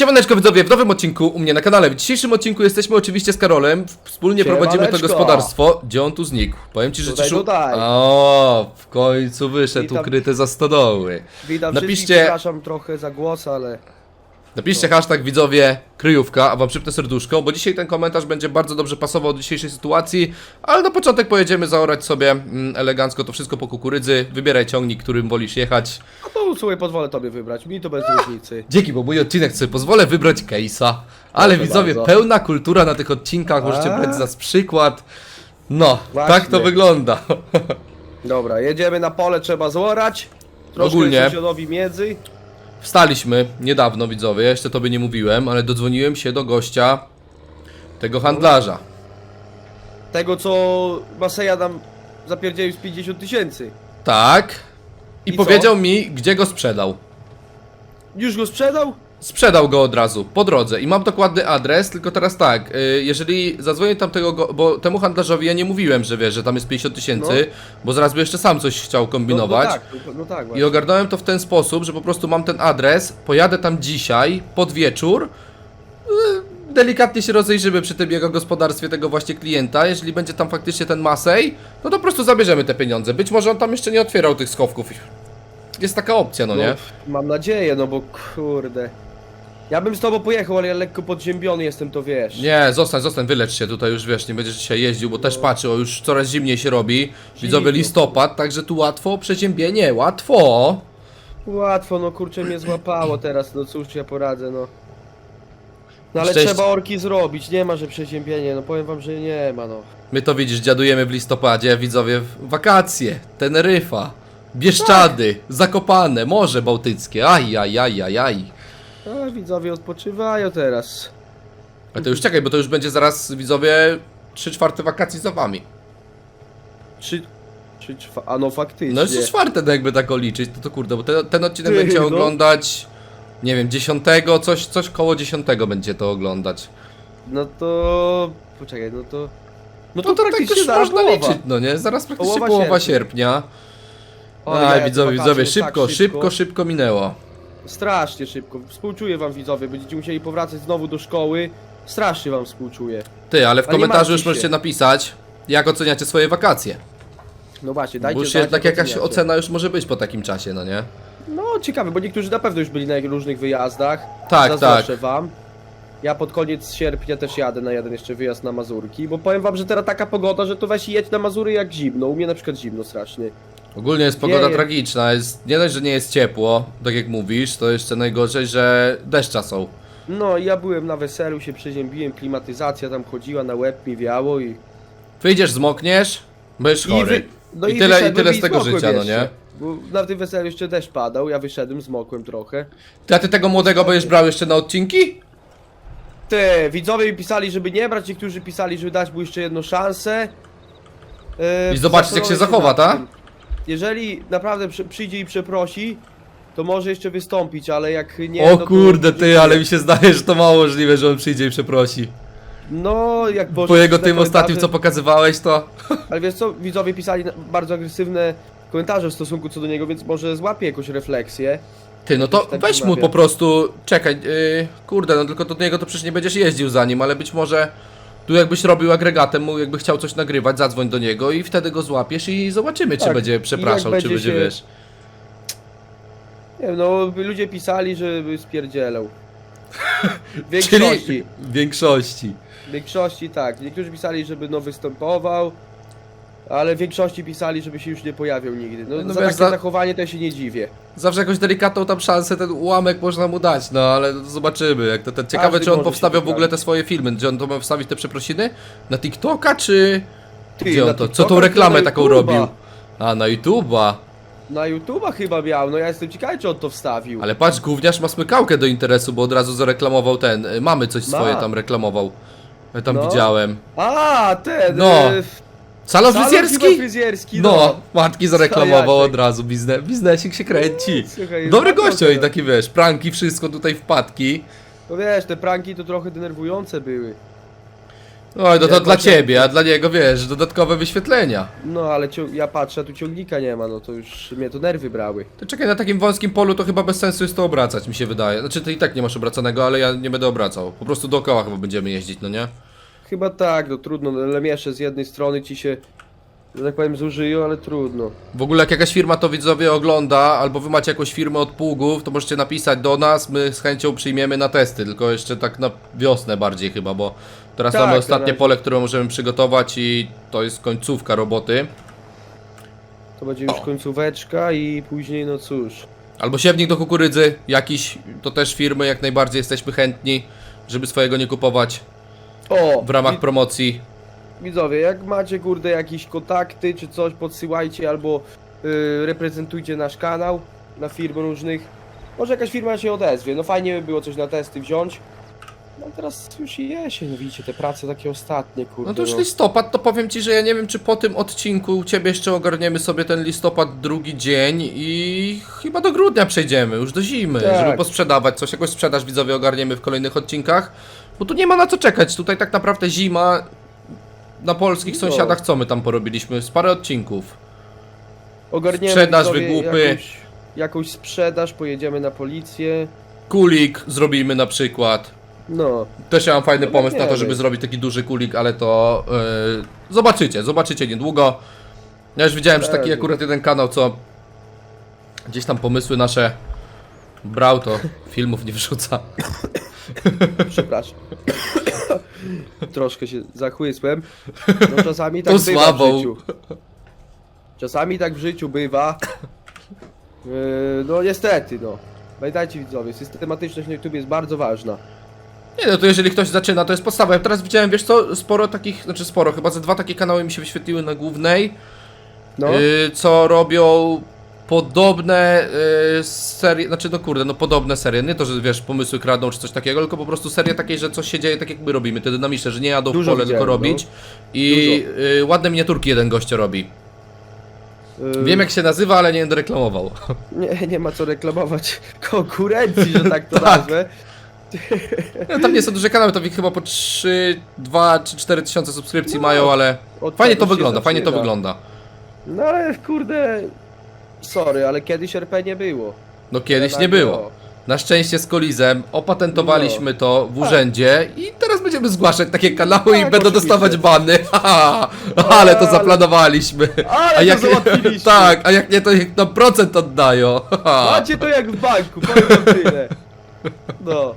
Siemaneczko widzowie, w nowym odcinku u mnie na kanale. W dzisiejszym odcinku jesteśmy oczywiście z Karolem. Wspólnie prowadzimy to Siemaneczko. gospodarstwo. Gdzie on tu znikł? Powiem ci, że Tutaj, tutaj. O, w końcu wyszedł Witam. ukryty za stodoły. Witam Napiszcie- wszystkich, przepraszam trochę za głos, ale... Napiszcie hashtag widzowie kryjówka, a wam przypnę serduszko, bo dzisiaj ten komentarz będzie bardzo dobrze pasował do dzisiejszej sytuacji, ale na początek pojedziemy zaorać sobie mm, elegancko to wszystko po kukurydzy. Wybieraj ciągnik, którym wolisz jechać. A to słuchaj, pozwolę tobie wybrać, mi to bez różnicy. Dzięki, bo mój odcinek sobie pozwolę wybrać case'a. Ale Proszę widzowie, bardzo. pełna kultura na tych odcinkach, możecie A. brać z nas przykład. No, Właśnie. tak to wygląda. Dobra, jedziemy na pole, trzeba złorać. Troszkę Ogólnie. miedzy. Wstaliśmy niedawno, widzowie, jeszcze tobie nie mówiłem, ale dodzwoniłem się do gościa tego handlarza. Tego, co Maseja nam zapierdzielił z 50 tysięcy. Tak. I, I co? powiedział mi, gdzie go sprzedał. Już go sprzedał? Sprzedał go od razu, po drodze. I mam dokładny adres, tylko teraz tak, y, jeżeli zadzwonię tamtego, go, bo temu handlarzowi ja nie mówiłem, że wiesz, że tam jest 50 tysięcy, bo zaraz by jeszcze sam coś chciał No, no kombinować. tak, no, no tak I ogarnąłem to w ten sposób, że po prostu mam ten adres, pojadę tam dzisiaj, pod wieczór, yy, delikatnie się rozejrzymy przy tym jego gospodarstwie tego właśnie klienta, jeżeli będzie tam faktycznie ten Masej, no to po prostu zabierzemy te pieniądze. Być może on tam jeszcze nie otwierał tych schowków. Jest taka opcja, no nie? Mam nadzieję, no bo kurde. Ja bym z tobą pojechał, ale ja lekko podziębiony jestem, to wiesz. Nie, zostań, zostań, wylecz się tutaj już, wiesz, nie będziesz dzisiaj jeździł, bo też patrzę, o już coraz zimniej się robi. Widzowie listopad, także tu łatwo, przeziębienie, łatwo. Łatwo, no kurczę mnie złapało teraz, no cóż ja poradzę, no. No ale Szczęście. trzeba orki zrobić, nie ma, że przeziębienie, no powiem wam, że nie ma, no. My to widzisz, dziadujemy w listopadzie, widzowie, w wakacje, Teneryfa, Bieszczady, Zakopane, Morze Bałtyckie, aj, aj, aj, aj, aj. A widzowie odpoczywają teraz. A to już czekaj, bo to już będzie zaraz, widzowie, 3 czwarte wakacji za wami. Trzy, trzy, czwa, a no faktycznie. No jeszcze czwarte, no jakby tak liczyć, to to kurde, bo ten, ten odcinek Ty, będzie no. oglądać, nie wiem, dziesiątego, coś, coś koło dziesiątego będzie to oglądać. No to... poczekaj, no to... No No to, to, tak praktycznie już zaraz można połowa. liczyć, no nie? Zaraz praktycznie Połowa połowa sierpnia. sierpnia. Aj, widzowie, widzowie, tak szybko, szybko, szybko minęło. Strasznie szybko. Współczuję wam widzowie, będziecie musieli powracać znowu do szkoły. Strasznie wam współczuję. Ty, ale w A nie komentarzu martwcie już się. możecie napisać, jak oceniacie swoje wakacje. No właśnie, dajcie Bo już znać, jednak jak jakaś oceniacie. ocena już może być po takim czasie, no nie? No ciekawe, bo niektórzy na pewno już byli na różnych wyjazdach. Tak, Zazdroszczę wam. Ja pod koniec sierpnia też jadę na jeden jeszcze wyjazd na Mazurki, bo powiem wam, że teraz taka pogoda, że to weź i jedź na Mazury jak zimno. U mnie na przykład zimno strasznie. Ogólnie jest pogoda Wieje. tragiczna, jest, nie dość, że nie jest ciepło, tak jak mówisz, to jeszcze najgorzej, że deszcza są. No i ja byłem na weselu, się przeziębiłem, klimatyzacja tam chodziła, na łeb mi wiało i... Wyjdziesz, zmokniesz, będziesz I, chory. wy... no I tyle- i wyszedłem tyle z tego zmokłem życia, no jeszcze. nie? Bo na tym weselu jeszcze deszcz padał, ja wyszedłem, zmokłem trochę. Ty, a ty tego młodego będziesz brał jeszcze na odcinki? Te widzowie mi pisali, żeby nie brać, niektórzy pisali, żeby dać mu jeszcze jedną szansę. E, I zobaczyć, jak się zastanowię zachowa, nad ta? tym. Jeżeli naprawdę przy, przyjdzie i przeprosi, to może jeszcze wystąpić, ale jak nie. o no to kurde, ty, ale mi się zdaje, że to mało możliwe, że on przyjdzie i przeprosi. No, jak Po jego tym ostatnim, co pokazywałeś, to... Ale wiesz co, widzowie pisali na- bardzo agresywne komentarze w stosunku co do niego, więc może złapie jakąś refleksję. Ty, no to Jakiś taki weź mu nawias. po prostu, czekaj, yy, kurde, no tylko do niego to przecież nie będziesz jeździł za nim, ale być może tu jakbyś robił agregatem, mu jakby chciał coś nagrywać, zadzwoń do niego i wtedy go złapiesz i zobaczymy, czy Tak, będzie przepraszał, jak czy będzie będzie, się- wiesz... Nie wiem, no ludzie pisali, żeby spierdzielał. W Czyli większości. w większości. W większości tak. Niektórzy pisali, żeby no występował, ale w większości pisali, żeby się już nie pojawiał nigdy. No, No za wiesz, takie za- zachowanie to ja się nie dziwię. Zawsze jakąś delikatną tam szansę, ten ułamek można mu dać, no ale zobaczymy, jak to ten... Ciekawe, Każdy czy on może się w ogóle poprawić. te swoje filmy, czy on to ma wstawić te przeprosiny? Na TikToka, czy... Ty, Gdzie na on to? Co TikToka, tą czy reklamę na taką YouTube'a? robił? A, na YouTube'a. Na YouTube'a chyba miał, no ja jestem ciekawy, czy on to wstawił. Ale patrz, gówniarz ma smykałkę do interesu, bo od razu zareklamował ten. y, Mamy coś Ma. swoje tam reklamował. Ja tam No. widziałem. A, ten! No. e, Salon fryzjerski? fryzjerski, No, no. matki zareklamował od razu, bizne, biznesik się kręci. Słuchaj, Dobry bardzo gościu i taki wiesz, pranki, wszystko tutaj wpadki. No wiesz, te pranki to trochę denerwujące były. Oj, no to Ja dla patrzę- ciebie, a dla niego, wiesz, dodatkowe wyświetlenia. No ale ja patrzę, a tu ciągnika nie ma, no to już mnie to nerwy brały. To czekaj, na takim wąskim polu to chyba bez sensu jest to obracać, mi się wydaje. Znaczy, ty i tak nie masz obracanego, ale ja nie będę obracał. Po prostu dookoła chyba będziemy jeździć, no nie? Chyba tak, no trudno, no, lemiesze z jednej strony ci się, że tak powiem, zużyją, ale trudno. W ogóle jak jakaś firma to widzowie ogląda, albo wy macie jakąś firmę od pługów, to możecie napisać do nas, my z chęcią przyjmiemy na testy, tylko jeszcze tak na wiosnę bardziej chyba, bo teraz Tak, mamy na ostatnie razie. pole, które możemy przygotować i to jest końcówka roboty. To będzie już końcóweczka i później, no cóż. Albo siewnik do kukurydzy, jakiś, to też firmy, jak najbardziej jesteśmy chętni, żeby swojego nie kupować O! w ramach promocji. Widzowie, jak macie kurde jakieś kontakty czy coś, podsyłajcie albo y, reprezentujcie nasz kanał na firm różnych. Może jakaś firma się odezwie, no fajnie by było coś na testy wziąć. No teraz już i jesień, no widzicie, te prace takie ostatnie, kurde. No to już listopad, to powiem ci, że ja nie wiem, czy po tym odcinku u ciebie jeszcze ogarniemy sobie ten listopad drugi dzień i chyba do grudnia przejdziemy, już do zimy, Tak. żeby posprzedawać coś, jakąś sprzedaż widzowie ogarniemy w kolejnych odcinkach, bo tu nie ma na co czekać, tutaj tak naprawdę zima, na polskich No. sąsiadach co my tam porobiliśmy, z parę odcinków. Ogarniemy sprzedaż, widzowie, wygłupy. Jakąś, jakąś sprzedaż, pojedziemy na policję. Kulik zrobimy na przykład. No, Też ja mam fajny No pomysł na to, wiemy. żeby zrobić taki duży kulik, ale to yy, zobaczycie, zobaczycie niedługo. Ja już widziałem, że taki Pewnie. akurat jeden kanał, co gdzieś tam pomysły nasze brał, to filmów nie wrzuca. Przepraszam. Troszkę się zachłysłem. No czasami tak To bywa słabo. w życiu. Czasami tak w życiu bywa. Yy, no niestety, no. Pamiętajcie widzowie, systematyczność na YouTube jest bardzo ważna. Nie no, to jeżeli ktoś zaczyna, to jest podstawa. Ja teraz widziałem, wiesz co, sporo takich, znaczy sporo, chyba ze dwa takie kanały mi się wyświetliły na głównej, No, yy, co robią podobne yy, serie, znaczy no kurde, no podobne serie, nie to, że wiesz, pomysły kradną czy coś takiego, tylko po prostu seria takiej, że coś się dzieje tak jak my robimy, te dynamiczne, że nie jadą w Dużo pole, tylko widziałem, no. robić i yy, ładne miniaturki jeden gościa robi. yy, Wiem jak się nazywa, ale nie będę reklamował. nie, nie ma co reklamować konkurencji, że tak to Tak. nazwę. No, tam nie są duże kanały, to chyba po 3, 2 czy 4 tysiące subskrypcji No, mają, ale Od fajnie to się wygląda, fajnie to zaczyna. wygląda. No ale kurde, sorry, ale kiedyś RP nie było. No kiedyś nie było. Na szczęście z Kolizem opatentowaliśmy to w urzędzie i teraz będziemy zgłaszać takie kanały i Tak, będą oczywiście. dostawać bany. Haha, ale to Ale- zaplanowaliśmy. Ale A to jak załatwiliście. tak, a jak nie to niech nam procent oddają. Haha. Macie to jak w banku, powiem wam tyle. No.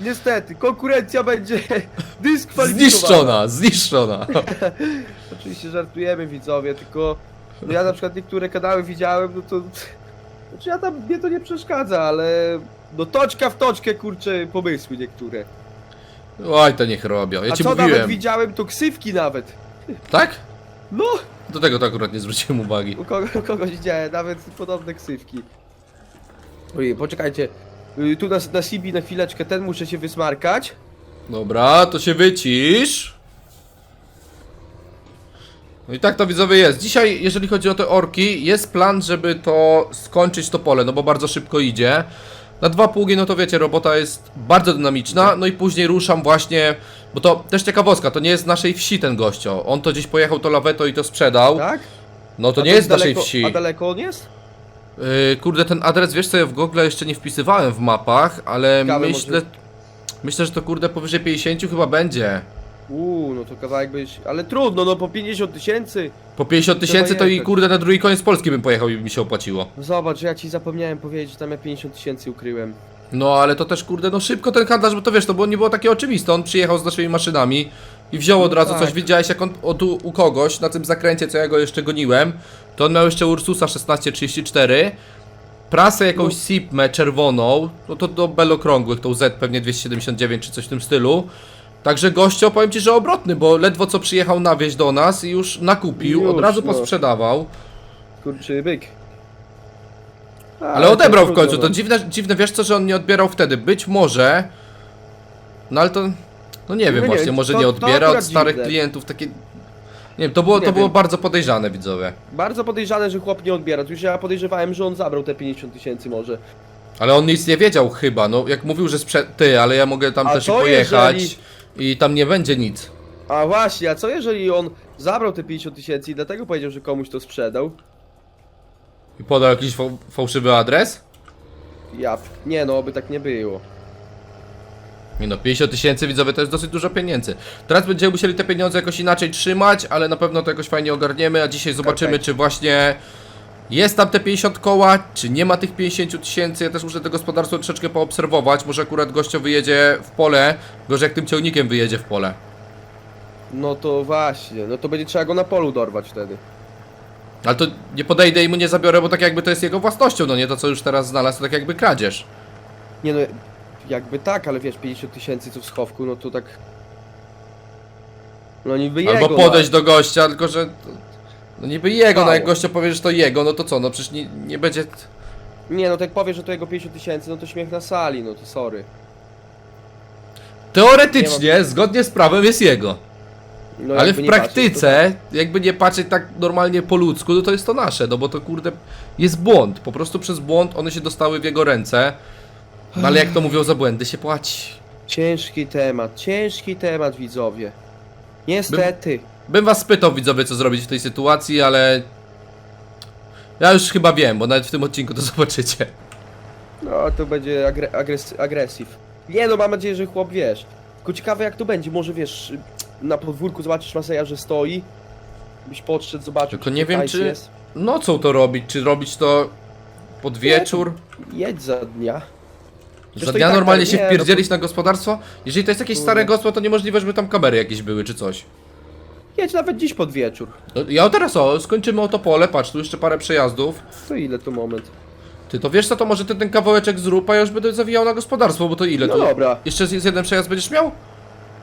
Niestety, konkurencja będzie dyskwalifikowana. Zniszczona, zniszczona. Oczywiście żartujemy widzowie, tylko no ja na przykład niektóre kanały widziałem, no to... Znaczy ja tam, mnie to nie przeszkadza, ale... No toczka w toczkę, kurczę, pomysły niektóre. Oj, to niech robią. Ja A ci co nawet mówiłem. widziałem, to ksywki nawet. Tak? No, Do tego to akurat nie zwróciłem uwagi. u, kogo, u kogoś widziałem, nawet podobne ksywki. Ojej, poczekajcie. Y, Tu na, na Sibi na chwileczkę, ten muszę się wysmarkać. Dobra, to się wycisz. No i tak to widzowie jest. Dzisiaj, jeżeli chodzi o te orki, jest plan, żeby to skończyć to pole, no bo bardzo szybko idzie. Na dwa pługi, no to wiecie, robota jest bardzo dynamiczna, no i później ruszam właśnie, bo to też ciekawostka, to nie jest z naszej wsi ten gościo. On to gdzieś pojechał to laweto i to sprzedał. Tak? No to A nie jest z naszej daleko, wsi. A daleko on jest? Yy, kurde, ten adres, wiesz co, ja w Google jeszcze nie wpisywałem w mapach, ale Ciekawe, myślę, może- myślę, że to kurde powyżej 50 chyba będzie. Uuu, no to kawałek byś... Ale trudno, no po 50 tysięcy. Po 50 Trzeba tysięcy to i jechać. kurde na drugi koniec Polski bym pojechał i by mi się opłaciło. No zobacz, ja ci zapomniałem powiedzieć, tam ja 50 tysięcy ukryłem. No ale to też kurde, no szybko ten handlarz, bo to wiesz, to było, nie było takie oczywiste, on przyjechał z naszymi maszynami i wziął od No razu tak. coś, widziałeś jak on od, u, u kogoś na tym zakręcie, co ja go jeszcze goniłem, to on miał jeszcze Ursusa 1634, prasę jakąś No. Sipmę czerwoną, no to do belokrągłych, tą Z pewnie 279 czy coś w tym stylu. Także gościo, powiem Ci, że obrotny, bo ledwo co przyjechał na wieś do nas i już nakupił, od Już, razu no. posprzedawał. Kurczy byk. Ale odebrał w trudno, końcu, to dziwne, dziwne, wiesz co, że on nie odbierał wtedy, być może, no ale to, no nie wiem nie, właśnie, może to- nie to odbiera od akurat starych dziwne. klientów, takie, nie wiem, to było, Nie to było wiem. bardzo podejrzane, widzowie. Bardzo podejrzane, że chłop nie odbiera. Już ja podejrzewałem, że on zabrał te 50 tysięcy może. Ale on nic nie wiedział chyba, no jak mówił, że sprze... ty, ale ja mogę tam A też i to pojechać jeżeli- i tam nie będzie nic. A właśnie, a co jeżeli on zabrał te 50 tysięcy i dlatego powiedział, że komuś to sprzedał? I podał jakiś fał fałszywy adres? Ja, nie no, oby tak nie było. Nie no, 50 tysięcy widzowie to jest dosyć dużo pieniędzy. Teraz będziemy musieli te pieniądze jakoś inaczej trzymać, ale na pewno to jakoś fajnie ogarniemy, a dzisiaj zobaczymy, Okej. czy właśnie jest tam te 50 koła, czy nie ma tych 50 tysięcy. Ja też muszę to gospodarstwo troszeczkę poobserwować. Może akurat gościu wyjedzie w pole, gorzej jak tym ciągnikiem wyjedzie w pole. No to właśnie, no to będzie trzeba go na polu dorwać wtedy. Ale to nie podejdę i mu nie zabiorę, bo tak jakby to jest jego własnością, no nie to co już teraz znalazł, to tak jakby kradzież. Nie no, jakby tak, ale wiesz, 50 tysięcy co w schowku, no to tak... No niby jego, Albo podejść do gościa, tylko że. No niby jego, no jak gościa powie, że to jego, no to co, no przecież nie, nie będzie. Nie no, tak powie, że to jego 50 tysięcy, no to śmiech na sali, no to sorry. Teoretycznie, zgodnie z prawem jest jego. No ale jakby w nie praktyce, jakby nie patrzeć tak normalnie po ludzku, no to jest to nasze, no bo to kurde jest błąd. Po prostu przez błąd one się dostały w jego ręce. No ale jak to mówią, za błędy się płaci. Ciężki temat, ciężki temat widzowie. Niestety. Bym was spytał, widzowie, co zrobić w tej sytuacji, ale. Ja już chyba wiem, bo nawet w tym odcinku to zobaczycie. No to będzie agre agres agresyw. Nie no, mam nadzieję, że chłop wiesz. Tylko ciekawe jak to będzie, może wiesz, na podwórku zobaczysz Maseja, że stoi. Byś podszedł, zobaczył. Tylko nie wiem, czy- Jest. Nocą to robić, czy robić to pod wieczór? Jedź za dnia. Przecież Za dnia tak normalnie tak, się nie, no wpierdzielić na gospodarstwo? Jeżeli to jest jakieś stare gospodarstwo, to niemożliwe, żeby tam kamery jakieś były, czy coś. Jedź nawet dziś pod wieczór. No, ja teraz o, skończymy o to pole, patrz, tu jeszcze parę przejazdów. To ile to moment? Ty to wiesz co, to może ty ten kawałeczek zrób, a ja już będę zawijał na gospodarstwo, bo to ile No tu? dobra. Jeszcze z jeden przejazd będziesz miał?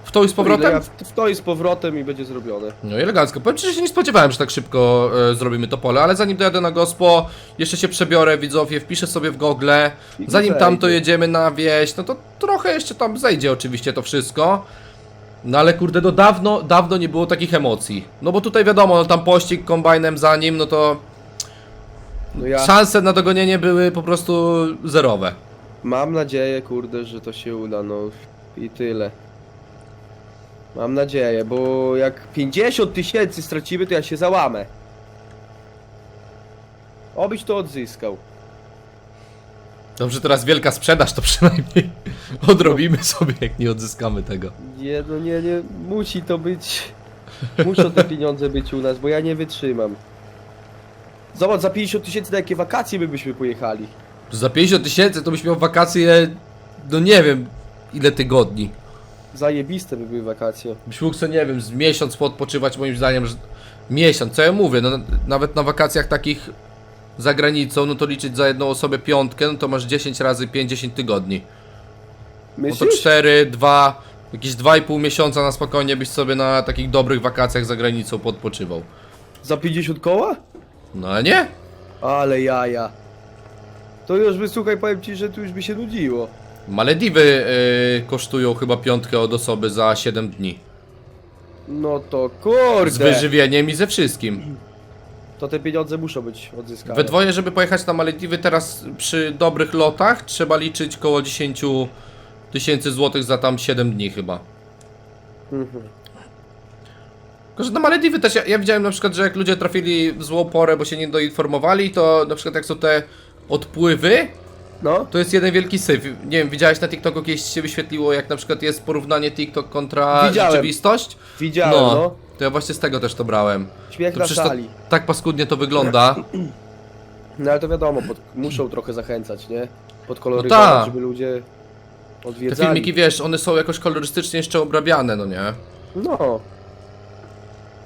W to i z powrotem? Ja w, w to i z powrotem i będzie zrobione. No i elegancko. Powiem ci, że się nie spodziewałem, że tak szybko e, zrobimy to pole, ale zanim dojadę na gospo, jeszcze się przebiorę, widzowie, wpiszę sobie w Google. I Zanim tam to zejdzie. jedziemy na wieś, no to trochę jeszcze tam zejdzie oczywiście to wszystko. No ale kurde, no dawno, dawno nie było takich emocji. No bo tutaj wiadomo, no tam pościg kombajnem za nim, no to No ja szanse na dogonienie były po prostu zerowe. mam nadzieję, kurde, że to się uda, no i tyle. Mam nadzieję, bo jak 50 tysięcy stracimy, to ja się załamę. Obyś to odzyskał. Dobrze, teraz wielka sprzedaż, to przynajmniej odrobimy sobie, jak nie odzyskamy tego. Nie, no nie, nie, musi to być... Muszą te pieniądze być u nas, bo ja nie wytrzymam. Zobacz, za 50 tysięcy na jakie wakacje my byśmy pojechali. Za 50 tysięcy to byś miał wakacje, no nie wiem, ile tygodni. Zajebiste by były wakacje. Byś mógł sobie, nie wiem, z miesiąc podpoczywać moim zdaniem, że... Miesiąc, co ja mówię, no nawet na wakacjach takich za granicą, no to liczyć za jedną osobę piątkę, no to masz 10 razy 50 tygodni. No to Myślisz? 4, 2, jakieś 2,5 miesiąca na spokojnie byś sobie na takich dobrych wakacjach za granicą podpoczywał. Za 50 koła? No nie? Ale jaja. To już by, słuchaj, powiem ci, że tu już by się nudziło. Malediwy yy, kosztują chyba piątkę od osoby za 7 dni. No to Z kurde. wyżywieniem i ze wszystkim. To te pieniądze muszą być odzyskane. We dwoje, żeby pojechać na Malediwy teraz przy dobrych lotach trzeba liczyć koło 10 tysięcy złotych za tam 7 dni chyba. Mhm. Tylko, że na Malediwy też ja, ja widziałem na przykład, że jak ludzie trafili w złą porę, bo się nie doinformowali, to na przykład jak są te odpływy, No, to jest jeden wielki syf. Nie wiem, widziałeś na TikToku kiedyś się wyświetliło, jak na przykład jest porównanie TikTok kontra Widziałem. rzeczywistość? widziałem, no. No, to ja właśnie z tego też to brałem. Śmiech To na przecież to sali. tak paskudnie to wygląda. No ale to wiadomo, pod, muszą trochę zachęcać, nie? No Podkoloryzować, tak. żeby ludzie Te odwiedzali. filmiki, wiesz, one są jakoś kolorystycznie jeszcze obrabiane, no nie? No,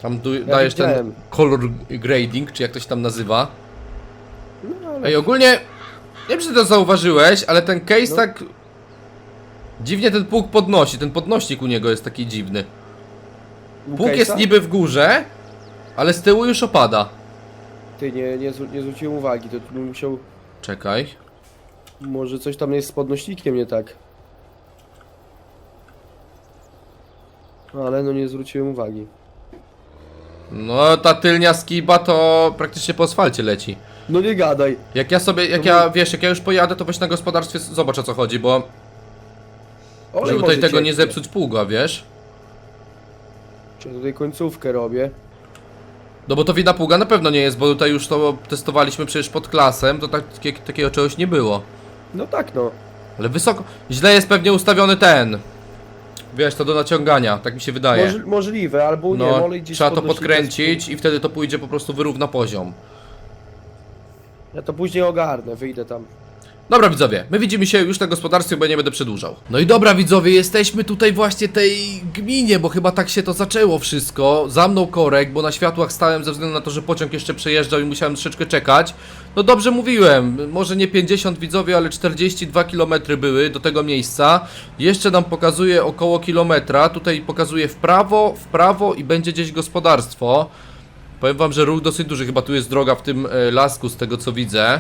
Tam du- dajesz ten widziałem. color grading, czy jak to się tam nazywa. no ale... Ej, ogólnie, nie wiem, czy to zauważyłeś, ale ten case No. tak... Dziwnie ten pług podnosi, ten podnośnik u niego jest taki dziwny. Pług jest niby w górze, ale z tyłu już opada. Ty, nie, nie, nie zwróciłem uwagi, to bym musiał... Czekaj. Może coś tam jest z podnośnikiem nie tak. Ale no nie zwróciłem uwagi. No, ta tylnia skiba to praktycznie po asfalcie leci. No nie gadaj. Jak ja sobie, jak To ja, był- wiesz, jak ja już pojadę, to weź na gospodarstwie, zobacz o co chodzi, bo Olej żeby może tutaj tego nie cieknie. zepsuć pługa, wiesz? Czy tutaj końcówkę robię? No bo to wina pługa na pewno nie jest, bo tutaj już to testowaliśmy przecież pod klasem, to tak, takie, takiego czegoś nie było. No tak no. Ale wysoko... Źle jest pewnie ustawiony ten. Wiesz, to do naciągania, tak mi się wydaje. Moż, możliwe, albo nie, No, olej gdzieś trzeba to podkręcić i wtedy to pójdzie po prostu wyrówna poziom. Ja to później ogarnę, wyjdę tam. Dobra widzowie, my widzimy się już na gospodarstwie, bo ja nie będę przedłużał. No i dobra widzowie, jesteśmy tutaj właśnie tej gminie, bo chyba tak się to zaczęło wszystko. Za mną korek, bo na światłach stałem ze względu na to, że pociąg jeszcze przejeżdżał i musiałem troszeczkę czekać. No dobrze mówiłem, może nie 50 widzowie, ale 42 km były do tego miejsca. Jeszcze nam pokazuje około kilometra, tutaj pokazuje w prawo, w prawo i będzie gdzieś gospodarstwo. Powiem wam, że ruch dosyć duży, chyba tu jest droga w tym e, lasku z tego co widzę.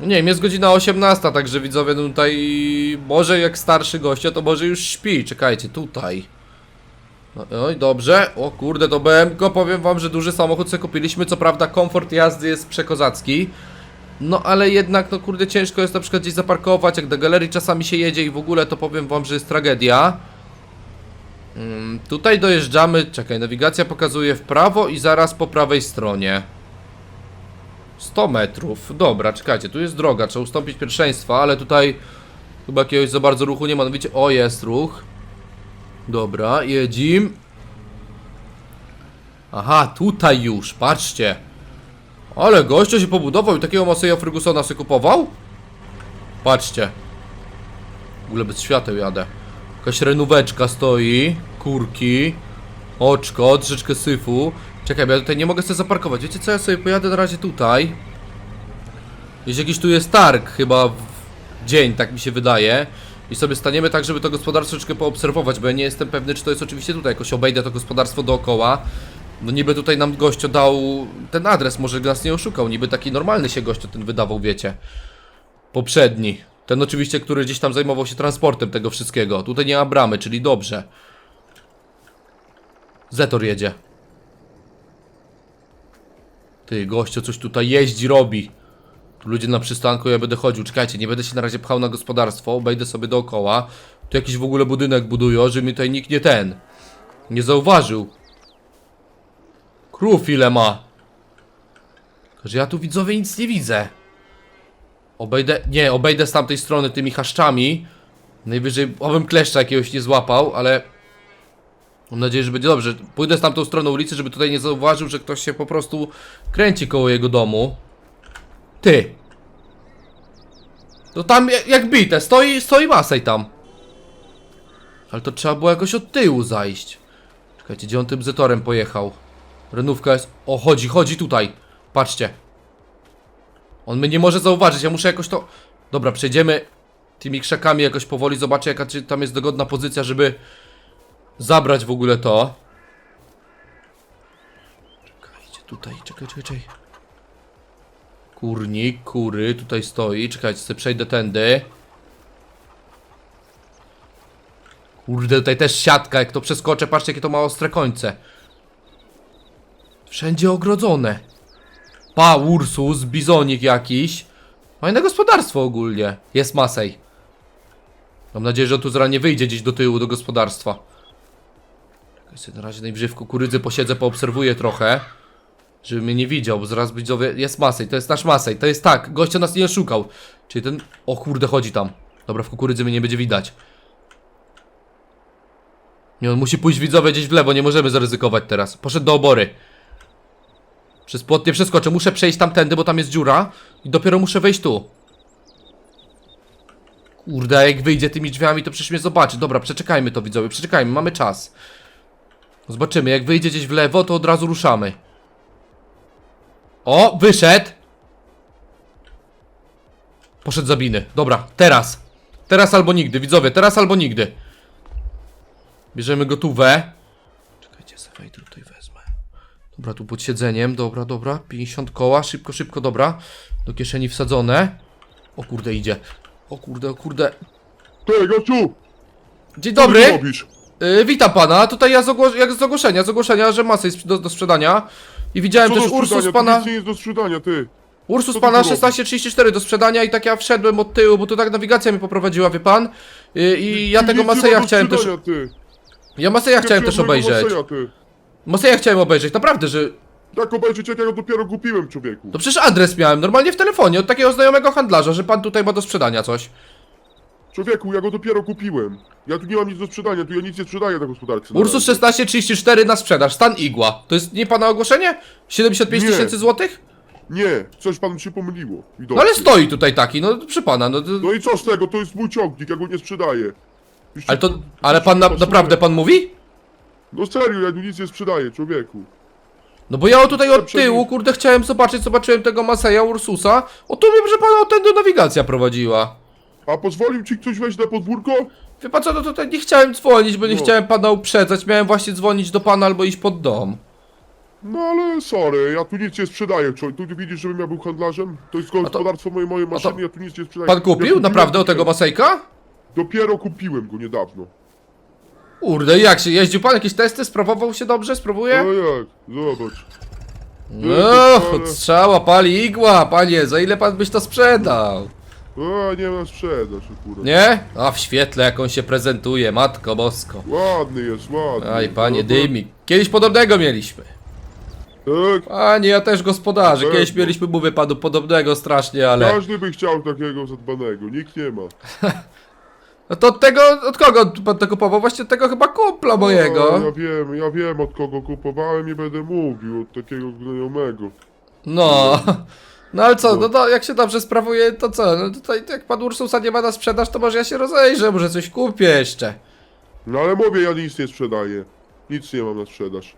No Nie jest godzina 18, także widzowie no tutaj może jak starszy gościa to może już śpi. Czekajcie, tutaj. No, Oj, dobrze. O kurde, to BM-ko, powiem wam, że duży samochód sobie kupiliśmy. Co prawda komfort jazdy jest przekozacki. No ale jednak, no kurde, ciężko jest na przykład gdzieś zaparkować, jak do galerii czasami się jedzie i w ogóle to powiem wam, że jest tragedia. Mm, tutaj dojeżdżamy, czekaj, nawigacja pokazuje w prawo i zaraz po prawej stronie. 100 metrów. Dobra, czekajcie, tu jest droga, trzeba ustąpić pierwszeństwa, ale tutaj chyba jakiegoś za bardzo ruchu nie ma. No widzicie, o jest ruch. Dobra, jedzim. Aha, tutaj już, patrzcie. Ale gościu się pobudował i takiego Maseja Fergusona sobie kupował? Patrzcie. W ogóle bez świateł jadę. Jakaś renóweczka stoi, kurki, oczko, troszeczkę syfu. Czekaj, bo ja tutaj nie mogę sobie zaparkować. Wiecie co, ja sobie pojadę na razie tutaj. Gdzieś jakiś tu jest targ, chyba w dzień, tak mi się wydaje. I sobie staniemy tak, żeby to gospodarstwo troszeczkę poobserwować, bo ja nie jestem pewny, czy to jest oczywiście tutaj. Jakoś obejdę to gospodarstwo dookoła. No niby tutaj nam gościu dał ten adres, może nas nie oszukał. Niby taki normalny się gościu ten wydawał, wiecie. Poprzedni. Ten oczywiście, który gdzieś tam zajmował się transportem tego wszystkiego. Tutaj nie ma bramy, czyli dobrze. Zetor jedzie. Ty, gościu coś tutaj jeździ, robi. Tu ludzie na przystanku, ja będę chodził. Czekajcie, nie będę się na razie pchał na gospodarstwo, obejdę sobie dookoła. Tu jakiś w ogóle budynek budują, że mi tutaj nikt nie ten. Nie zauważył. Krów ile ma. Że ja tu widzowie nic nie widzę. Obejdę, nie, obejdę z tamtej strony tymi chaszczami. Najwyżej, obym kleszcza jakiegoś nie złapał, ale... Mam nadzieję, że będzie dobrze. Pójdę z tamtą stroną ulicy, żeby tutaj nie zauważył, że ktoś się po prostu kręci koło jego domu. Ty. To tam jak, bite, stoi, stoi Masej tam. Ale to trzeba było jakoś od tyłu zajść. Czekajcie, gdzie on tym zetorem pojechał? Renówka jest... O, chodzi, chodzi tutaj. Patrzcie. On mnie nie może zauważyć, ja muszę jakoś to... Dobra, przejdziemy tymi krzakami jakoś powoli, zobaczę jaka tam jest dogodna pozycja, żeby zabrać w ogóle to. Czekajcie, tutaj, czekaj, czekaj, czekaj. Kurnik, kury, tutaj stoi. Czekajcie, sobie przejdę tędy. Kurde, tutaj też siatka, jak to przeskoczę, patrzcie jakie to ma ostre końce. Wszędzie ogrodzone. Pa, Ursus, bizonik jakiś. Fajne gospodarstwo ogólnie. Jest Masej. Mam nadzieję, że on tu zaraz nie wyjdzie gdzieś do tyłu do gospodarstwa. Sobie na razie najwyżej w kukurydzy posiedzę, poobserwuję trochę. Żeby mnie nie widział, bo zaraz widzowie... Jest Masej, to jest nasz Masej. To jest tak, gościa nas nie oszukał. Czyli ten... O kurde, chodzi tam. Dobra, w kukurydzy mnie nie będzie widać. Nie, on musi pójść widzowie gdzieś w lewo, nie możemy zaryzykować teraz. Poszedł do obory. Przez płot nie przeskoczę, muszę przejść tamtędy, bo tam jest dziura i dopiero muszę wejść tu. Kurde, jak wyjdzie tymi drzwiami, to przecież mnie zobaczy. Dobra, przeczekajmy to widzowie, przeczekajmy, mamy czas. Zobaczymy, jak wyjdzie gdzieś w lewo, to od razu ruszamy. O, wyszedł! Poszedł zabiny. Dobra, teraz. Teraz albo nigdy, widzowie, teraz albo nigdy. Bierzemy gotówę. Czekajcie, sobie tutaj wezmę. Dobra, tu pod siedzeniem, dobra, dobra, 50 koła, szybko, szybko, dobra. Do kieszeni wsadzone. O kurde, idzie. O kurde, o kurde. Ty, gościu! Dzień Co ty dobry, robisz? Yy, witam pana. Tutaj ja z, ogłos jak z ogłoszenia, z ogłoszenia, że masę jest do, do sprzedania. I widziałem Co też Ursus sprzedania? pana, Tu nic nie jest do sprzedania, ty. Ursus co pana tu robisz? 1634 do sprzedania i tak ja wszedłem od tyłu, bo tu tak nawigacja mnie poprowadziła, wie pan. Yy, I ja Tu tego nic nie ma Maseja do chciałem też... sprzedania, Ty. Ja Maseja chciałem też obejrzeć. Maseja, ty. Maseja chciałem obejrzeć, naprawdę, że... Tak obejrzeć, jak ja go dopiero kupiłem, człowieku. No przecież adres miałem, normalnie w telefonie, od takiego znajomego handlarza, że pan tutaj ma do sprzedania coś. Człowieku, ja go dopiero kupiłem. Ja tu nie mam nic do sprzedania, tu ja nic nie sprzedaję na gospodarce. na Ursus razie. 1634 na sprzedaż, stan igła. To jest nie pana ogłoszenie? 75 Nie. tysięcy złotych? Nie, coś panu się pomyliło. No ale stoi tutaj taki, no przy pana, no... To... No i co z tego, to jest mój ciągnik, ja go nie sprzedaję. Już Ale to... Ale pan na, pasuje. naprawdę pan mówi? No serio, ja tu nic nie sprzedaję, człowieku. No bo ja tutaj od tyłu, kurde, chciałem zobaczyć, zobaczyłem tego Maseja Ursusa. O tu mnie, proszę pana, ten do nawigacja prowadziła. A pozwolił ci ktoś wejść na podwórko? Wie pan co, no tutaj nie chciałem dzwonić, bo nie No. chciałem pana uprzedzać. Miałem właśnie dzwonić do pana albo iść pod dom. No ale sorry, ja tu nic nie sprzedaję. Czy tu widzisz, żebym ja był handlarzem? To jest gospodarstwo mojej, mojej maszyny, ja tu nic nie sprzedaję. Pan Ja kupił kupiłem naprawdę o tego dopiero- Masejka? Dopiero kupiłem go niedawno. Kurde, jak się, jeździł pan jakieś testy, sprawował się dobrze, No spróbuje? jak, zobacz. No, strzała, pali igła, panie, za ile pan byś to sprzedał? A, nie ma sprzedaż, akurat. Nie? A w świetle jak on się prezentuje, matko bosko. Ładny jest, ładny. Aj, panie Dobra. dymik. Kiedyś podobnego mieliśmy. Tak, Panie, ja też gospodarzy. Kiedyś mieliśmy, mówię panu, podobnego strasznie, ale... każdy by chciał takiego zadbanego, nikt nie ma. No to od tego, od kogo pan to kupował? Właśnie od tego chyba kumpla A, mojego. ja wiem, ja wiem od kogo kupowałem, nie będę mówił, od takiego znajomego. No. No ale co, no to jak się dobrze sprawuje, to co? No tutaj jak pan Ursusa nie ma na sprzedaż, to może ja się rozejrzę, może coś kupię jeszcze. No ale mówię, ja nic nie sprzedaję. Nic nie mam na sprzedaż.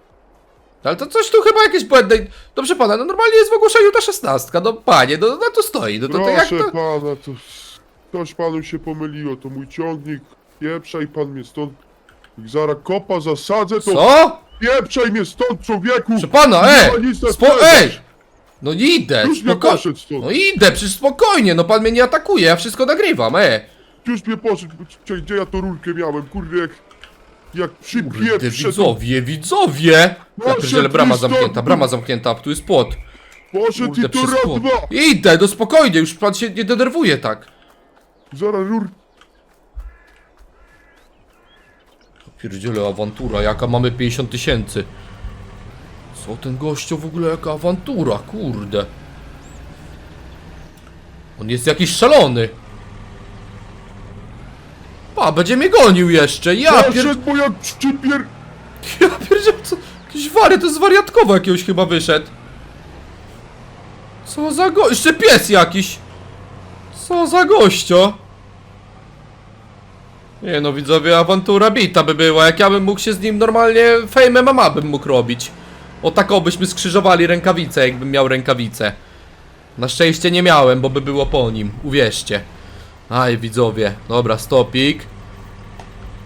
Ale to coś tu chyba jakieś błędne. Dobrze pana, no normalnie jest w ogłoszeniu ta szesnastka, no panie, no, no to stoi, no to, to jak Proszę to... pana, to coś panu się pomyliło, to mój ciągnik. Pieprzaj pan mnie stąd. Jak zaraz kopa zasadzę, to Co? pieprzaj mnie stąd, człowieku! Proszę pana, Nie e! nic na Spo... sprzedaż. Ej! No nie idę, Już mnie spoko... poszedł stąd. No idę, przecież spokojnie, no pan mnie nie atakuje, ja wszystko nagrywam, e! Już mnie poszedł, gdzie, gdzie ja to rurkę miałem, kurde, jak... Jak Kurde, przypieprzę, to widzowie, widzowie! Ja Proszę, pierdzielę, brama zamknięta, brama zamknięta, a tu jest płot. poszedł Kurde, i to przez raz, płot. dwa! Idę, no spokojnie, już pan się nie denerwuje tak. Zaraz rur... Pierdziele, awantura, jaka mamy 50 tysięcy. Co ten gościu w ogóle, jaka awantura, kurde. On jest jakiś szalony. Pa, będzie mnie gonił jeszcze, ja pier... Poszedł, bo jak przypier... Ja pierdzielę, co... Jakiś wary, to jest wariatkowo jakiegoś chyba wyszedł. Co za go... Jeszcze pies jakiś. Co za gościo. Nie no widzowie, awantura bita by była, jak ja bym mógł się z nim normalnie Fame MMA bym mógł robić. O taką byśmy skrzyżowali rękawice, jakbym miał rękawice. Na szczęście nie miałem, bo by było po nim, uwierzcie. Aj widzowie, dobra, stopik.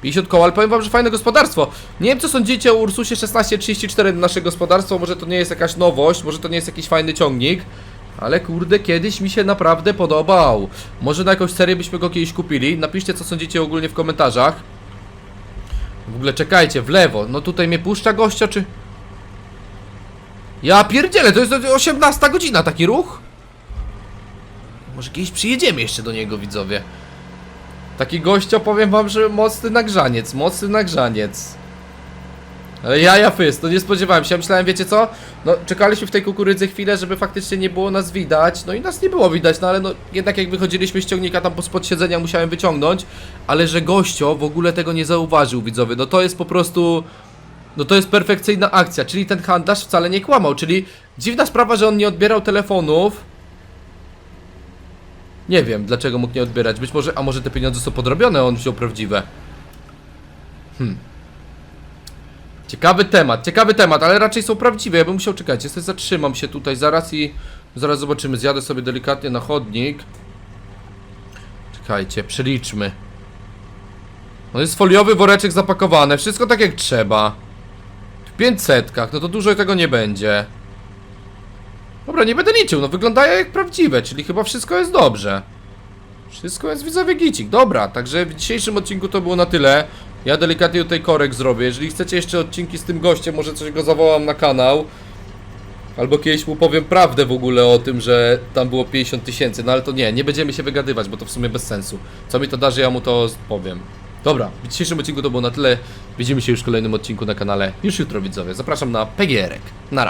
50 koła, ale powiem wam, że fajne gospodarstwo. Nie wiem co sądzicie o Ursusie 1634 nasze gospodarstwo, może to nie jest jakaś nowość, może to nie jest jakiś fajny ciągnik. Ale kurde, kiedyś mi się naprawdę podobał. Może na jakąś serię byśmy go kiedyś kupili. Napiszcie co sądzicie ogólnie w komentarzach. W ogóle czekajcie, w lewo. No tutaj mnie puszcza gościa, czy... Ja pierdzielę, to jest 18 godzina taki ruch? Może kiedyś przyjedziemy jeszcze do niego, widzowie. Taki gościo, powiem wam, że mocny nagrzaniec, mocny nagrzaniec. Ale ja, ja fys, to nie spodziewałem się, ja myślałem, wiecie co? No, czekaliśmy w tej kukurydzy chwilę, żeby faktycznie nie było nas widać, no i nas nie było widać, no ale no, jednak jak wychodziliśmy z ciągnika tam spod siedzenia musiałem wyciągnąć, ale że gościo w ogóle tego nie zauważył, widzowie, no to jest po prostu... No to jest perfekcyjna akcja, czyli ten handlarz wcale nie kłamał, czyli dziwna sprawa, że on nie odbierał telefonów, nie wiem, dlaczego mógł nie odbierać. Być może, a może te pieniądze są podrobione, on wziął prawdziwe. Hmm. Ciekawy temat, ciekawy temat, ale raczej są prawdziwe. Ja bym musiał czekać. Ja zatrzymam się tutaj zaraz i zaraz zobaczymy. Zjadę sobie delikatnie na chodnik. Czekajcie, przeliczmy. No jest foliowy woreczek zapakowany, wszystko tak jak trzeba. W 500, no to dużo tego nie będzie. Dobra, nie będę liczył, no wyglądają jak prawdziwe, czyli chyba wszystko jest dobrze. Wszystko jest widzowie gicik. Dobra, także w dzisiejszym odcinku to było na tyle. Ja delikatnie tutaj korek zrobię. Jeżeli chcecie jeszcze odcinki z tym gościem, może coś go zawołam na kanał. Albo kiedyś mu powiem prawdę w ogóle o tym, że tam było 50 tysięcy. No ale to nie, nie będziemy się wygadywać, bo to w sumie bez sensu. Co mi to da, że ja mu to powiem. Dobra, w dzisiejszym odcinku to było na tyle. Widzimy się już w kolejnym odcinku na kanale już jutro widzowie. Zapraszam na PGR-ek. Nara.